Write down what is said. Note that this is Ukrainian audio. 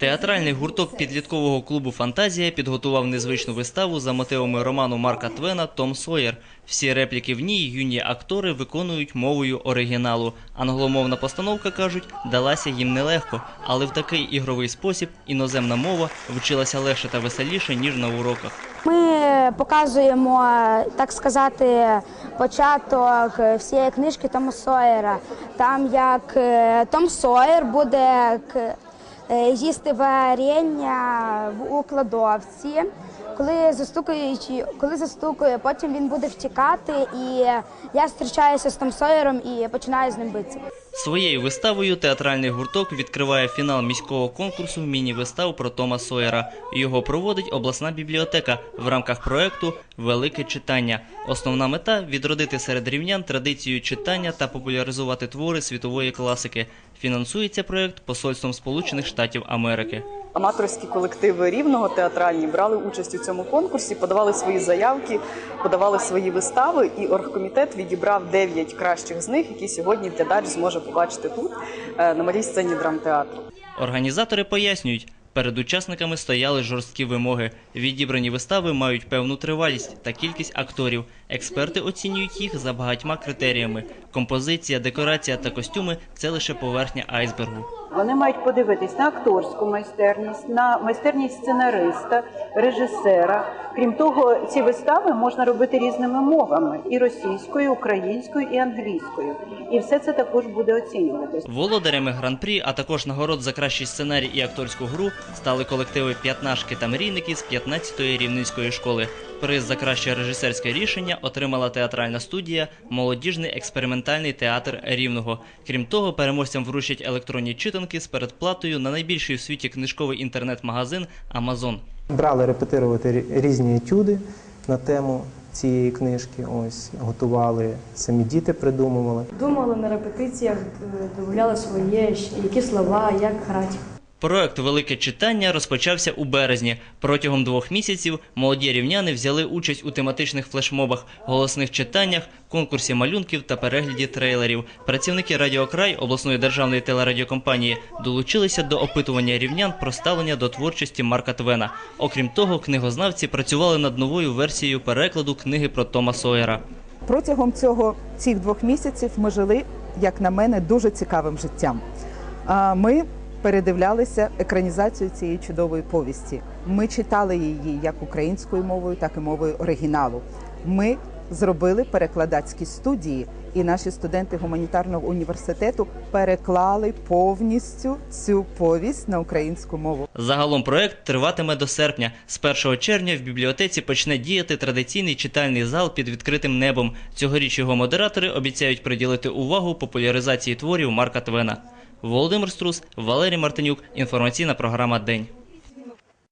Театральний гурток підліткового клубу Фантазія підготував незвичну виставу за мотивами роману Марка Твена Том Сойер. Всі репліки в ній юні актори виконують мовою оригіналу. Англомовна постановка кажуть, далася їм нелегко, але в такий ігровий спосіб іноземна мова вчилася легше та веселіше ніж на уроках. Ми показуємо, так сказати, початок всієї книжки Тома Сойера. Там як е, Том Сойер буде е, їсти варення в- у кладовці. Коли застукуючи, коли застукує, потім він буде втікати, і я зустрічаюся з Том Сойером і починаю з ним битися. Своєю виставою театральний гурток відкриває фінал міського конкурсу міні-вистав про Тома Сойера. Його проводить обласна бібліотека в рамках проекту Велике читання. Основна мета відродити серед рівнян традицію читання та популяризувати твори світової класики. Фінансується проект Посольством Сполучених Штатів Америки. Аматорські колективи рівного театральні брали участь у цьому конкурсі, подавали свої заявки, подавали свої вистави, і оргкомітет відібрав 9 кращих з них, які сьогодні глядач зможе побачити тут е, на малій сцені драмтеатру. Організатори пояснюють, перед учасниками стояли жорсткі вимоги. Відібрані вистави мають певну тривалість та кількість акторів. Експерти оцінюють їх за багатьма критеріями: композиція, декорація та костюми це лише поверхня айсбергу. Вони мають подивитись на акторську майстерність, на майстерність сценариста, режисера. Крім того, ці вистави можна робити різними мовами: і російською, і українською, і англійською. І все це також буде оцінюватись. Володарями гран-прі, а також нагород за кращий сценарій і акторську гру стали колективи П'ятнашки та мрійники з 15-ї рівненської школи. Приз за краще режисерське рішення отримала театральна студія Молодіжний експериментальний театр Рівного. Крім того, переможцям вручать електронні читанки з передплатою на найбільший в світі книжковий інтернет-магазин Amazon. Брали репетирувати різні етюди на тему цієї книжки. Ось готували, самі діти придумували. Думали на репетиціях, додавали своє, які слова, як грати. Проект Велике читання розпочався у березні. Протягом двох місяців молоді рівняни взяли участь у тематичних флешмобах, голосних читаннях, конкурсі малюнків та перегляді трейлерів. Працівники Радіокрай обласної державної телерадіокомпанії долучилися до опитування рівнян про ставлення до творчості Марка Твена. Окрім того, книгознавці працювали над новою версією перекладу книги про Тома Сойера. Протягом цього цих двох місяців ми жили, як на мене, дуже цікавим життям. Ми передивлялися екранізацію цієї чудової повісті. Ми читали її як українською мовою, так і мовою оригіналу. Ми зробили перекладацькі студії, і наші студенти гуманітарного університету переклали повністю цю повість на українську мову. Загалом проект триватиме до серпня. З 1 червня в бібліотеці почне діяти традиційний читальний зал під відкритим небом. Цьогоріч його модератори обіцяють приділити увагу популяризації творів Марка Твена. Володимир Струс, Валерій Мартинюк. Інформаційна програма День.